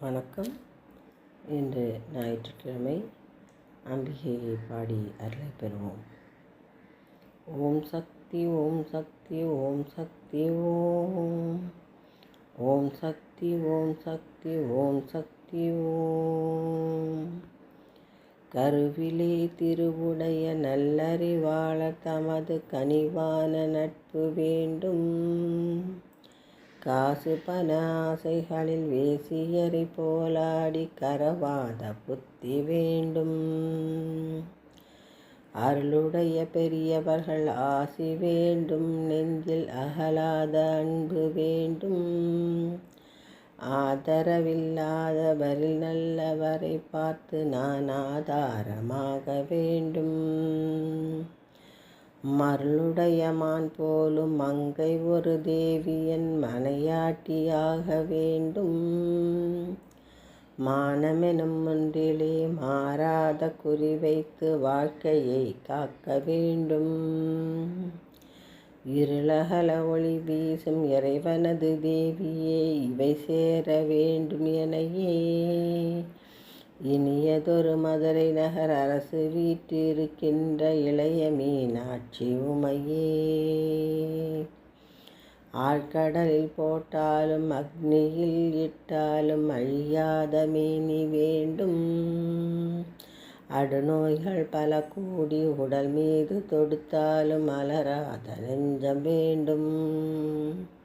வணக்கம். இன்று ஞாயிற்றுக்கிழமை அம்பிகையை பாடி அருளை பெறுவோம். ஓம் சக்தி ஓம் சக்தி ஓம் சக்தி ஓம். ஓம் சக்தி ஓம் சக்தி ஓம் சக்தி ஓம். கருவிலே திருவுடைய நல்லறிவாளர் தமது கனிவான நட்பு வேண்டும். காசு பனாசைகளில் வேசியரை போலாடி கரவாத புத்தி வேண்டும். அருளுடைய பெரியவர்கள் ஆசி வேண்டும். நெஞ்சில் அகலாத அன்பு வேண்டும். ஆதரவில்லாதவரில் நல்லவரை பார்த்து நான் ஆதாரமாக வேண்டும். மருளுடையமான் போலும் மங்கை ஒரு தேவியன் மனையாட்டியாக வேண்டும். மானமெனும் ஒன்றிலே மாறாத குறி வைத்து வாழ்க்கையை காக்க வேண்டும். இருளகல ஒளி வீசும் இறைவனது தேவியே இவை சேர வேண்டும் எனையே. இனியதொரு மதுரை நகர் அரசு வீற்றிருக்கின்ற இளைய மீனாட்சி உமையே. ஆழ்கடலில் போட்டாலும் அக்னியில் இட்டாலும் அழியாத மீனி வேண்டும். அடுநோய்கள் பல கூடி உடல் மீது தொடுத்தாலும் அலராத நெஞ்சம் வேண்டும்.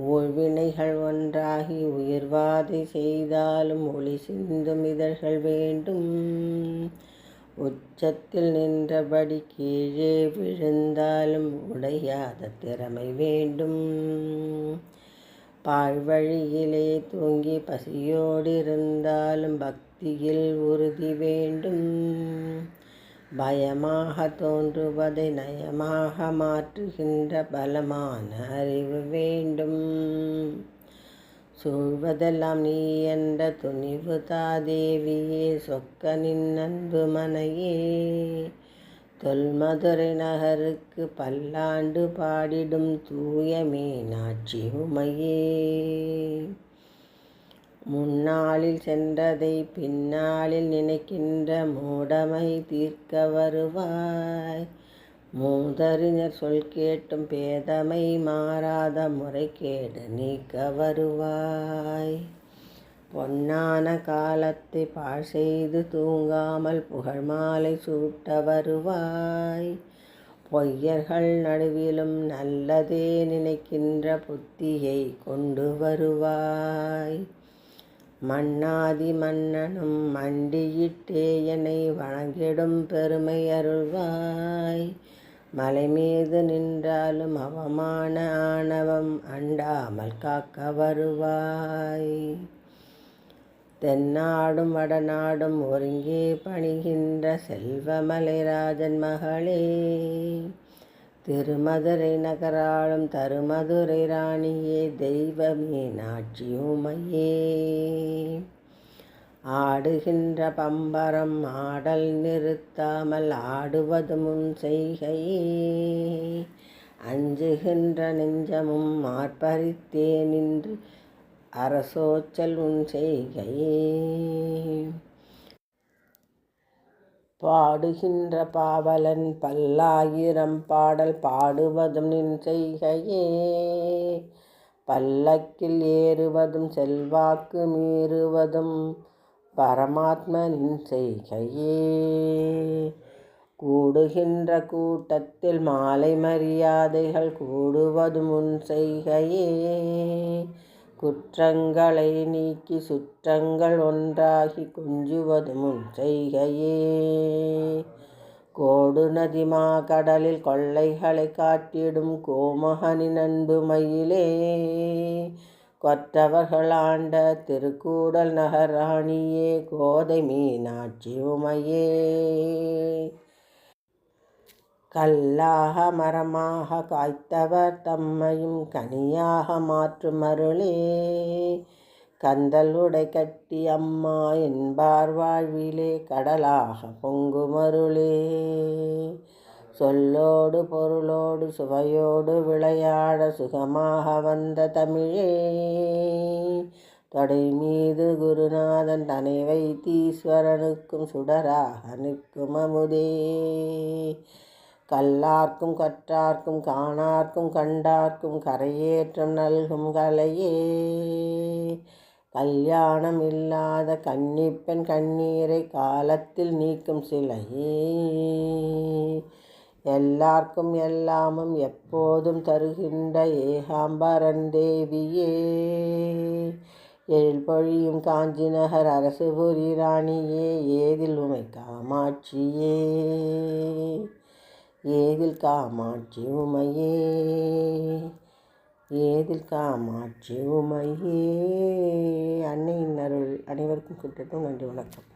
ஓழ்வினைகள் ஒன்றாகி உயிர்வாதை செய்தாலும் ஒளி சிந்தும் இதழ்கள் வேண்டும். உச்சத்தில் நின்றபடி கீழே விழுந்தாலும் உடையாத திறமை வேண்டும். பாழ்வழியிலே தூங்கி பசியோடு இருந்தாலும் பக்தியில் உறுதி வேண்டும். பயமாக தோன்றுவதை நயமாக மாற்றுகின்ற பலமான அறிவு வேண்டும் சூழ்வதெல்லாம் நீ என்ற துணிவு தாதேவியே சொக்க நின்னன்பு மனையே. தொல்மதுரை நகருக்கு பல்லாண்டு பாடிடும் தூய மீனாட்சி உமையே. முன்னாளில் சென்றதை பின்னாளில் நினைக்கின்ற மூடமை தீர்க்க வருவாய். மூதறிஞர் சொல் கேட்டும் பேதமை மாறாத முறைகேடு நீக்க வருவாய். பொன்னான காலத்தை பாழ் செய்து தூங்காமல் புகழ் மாலை சூட்ட வருவாய். பொய்யர்கள் நடுவிலும் நல்லதே நினைக்கின்ற புத்தியை கொண்டு வருவாய். மன்னாதி மன்னனும் மண்டியிட்டே என்னை வணங்கிடும் பெருமை அருள்வாய். மலை மீது நின்றாலும் அவமான ஆணவம் அண்டாமல் காக்க வருவாய். தென்னாடும் வடநாடும் ஒருங்கே பணிகின்ற செல்வமலைராஜன் மகளே. திருமதுரை நகராளும் தருமதுரை ராணியே தெய்வமே மீனாட்சி ஆடுகின்ற பம்பரம் ஆடல் நிறுத்தாமல் ஆடுவது முன் செய்கையே அஞ்சுகின்ற நெஞ்சமும் ஆர்ப்பரித்தே நின்று அரசோச்சல் உன் செய்கையே பாடுகின்ற பாவலன் பல்லாயிரம் பாடல் பாடுவதும் நின் செய்கையே. பல்லக்கில் ஏறுவதும் செல்வாக்கு மீறுவதும் பரமாத்மனின் செய்கையே. கூடுகின்ற கூட்டத்தில் மாலை மரியாதைகள் கூடுவது முன் செய்கையே. குற்றங்களை நீக்கி சுற்றங்கள் ஒன்றாகி குஞ்சுவது முன் செய்கையே. கோடு நதிமா கடலில் கொள்ளைகளை காட்டிடும் கோமகனின் அன்பு மயிலே. கொற்றவர்களாண்ட திருக்கூடல் நகராணியே கோதை மீனாட்சி உமையே. கல்லாக மரமாக காய்த்தவர் தம்மையும் கனியாக மாற்றும் அருளே கந்தல் உடை கட்டி அம்மா என்பார் வாழ்விலே கடலாக பொங்குமருளே. சொல்லோடு பொருளோடு சுவையோடு விளையாட சுகமாக வந்த தமிழே. தொடை மீது குருநாதன் தனை வைத்தீஸ்வரனுக்கும் சுடராக நிற்கும் அமுதே. கல்லார்க்கும் கற்றார்க்கும் காணார்க்கும் கண்டார்க்கும் கரையேற்றம் நல்கும் கலையே. கல்யாணம் இல்லாத கன்னிப்பெண் கண்ணீரை காலத்தில் நீக்கும் சிலையே. எல்லார்க்கும் எல்லாமும் எப்போதும் தருகின்ற ஏகாம்பரன் தேவியே. எழில் பொழியும் காஞ்சி நகர் அரசு புரி ராணியே ஏதில் உமை காமாட்சியே. ஏதில் காமாட்சி உமையே ஏதில் காமாட்சி உமையே. அன்னையின் அருள் அனைவருக்கும் கிட்டட்டும் நன்றி வணக்கம்.